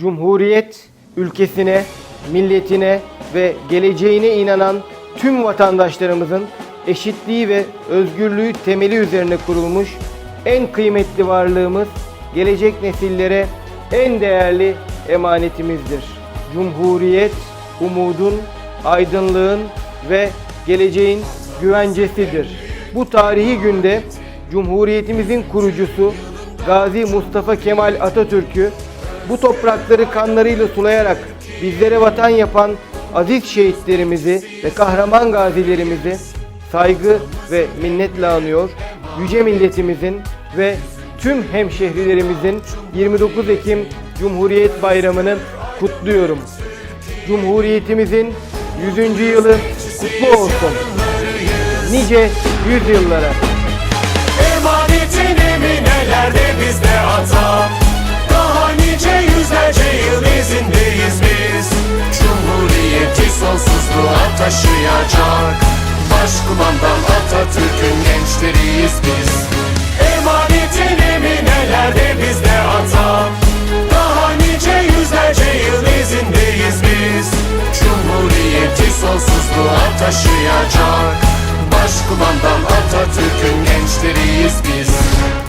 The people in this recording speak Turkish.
Cumhuriyet ülkesine, milletine ve geleceğine inanan tüm vatandaşlarımızın eşitliği ve özgürlüğü temeli üzerine kurulmuş en kıymetli varlığımız, gelecek nesillere en değerli emanetimizdir. Cumhuriyet umudun, aydınlığın ve geleceğin güvencesidir. Bu tarihi günde Cumhuriyetimizin kurucusu Gazi Mustafa Kemal Atatürk'ü bu toprakları kanlarıyla sulayarak bizlere vatan yapan aziz şehitlerimizi ve kahraman gazilerimizi saygı ve minnetle anıyor. Yüce milletimizin ve tüm hemşehrilerimizin 29 Ekim Cumhuriyet Bayramı'nı kutluyorum. Cumhuriyetimizin 100. yılı kutlu olsun. Nice yüzyıllara. Emanetin taşıyacak Başkumandan Atatürk'ün gençleriyiz biz. Emanetin eminelerde bizde ata. Daha nice yüzlerce yıl izindeyiz biz. Cumhuriyeti sonsuzluğa taşıyacak. Başkumandan Atatürk'ün gençleriyiz biz